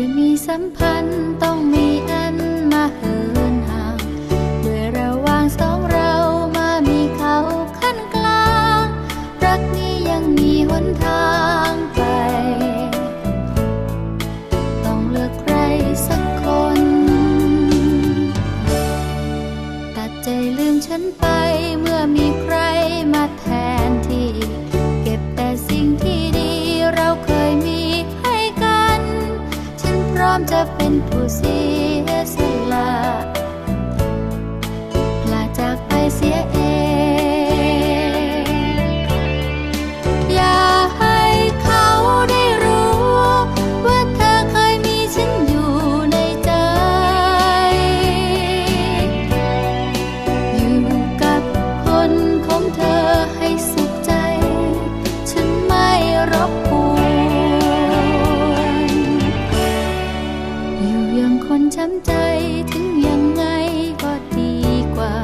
ยมีสัมพันธ์ต้องมีอันมาเหินห่างด้วยระหว่างสองเรามามีเขาขั้นกลาง รักนี้ยังมีหนทางไป ต้องเลือกใครสักคน ตัดใจลืมฉันไปเมื่อมีใครมาแทนที่ จะเป็นผู้เสีย คนช้ำใจถึงยังไงก็ดีกว่า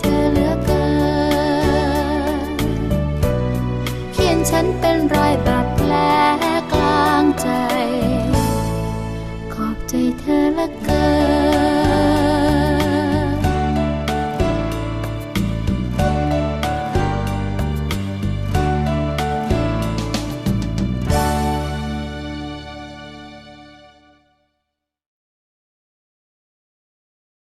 เธอเหลือเกินเขียนฉันเป็นรอยบา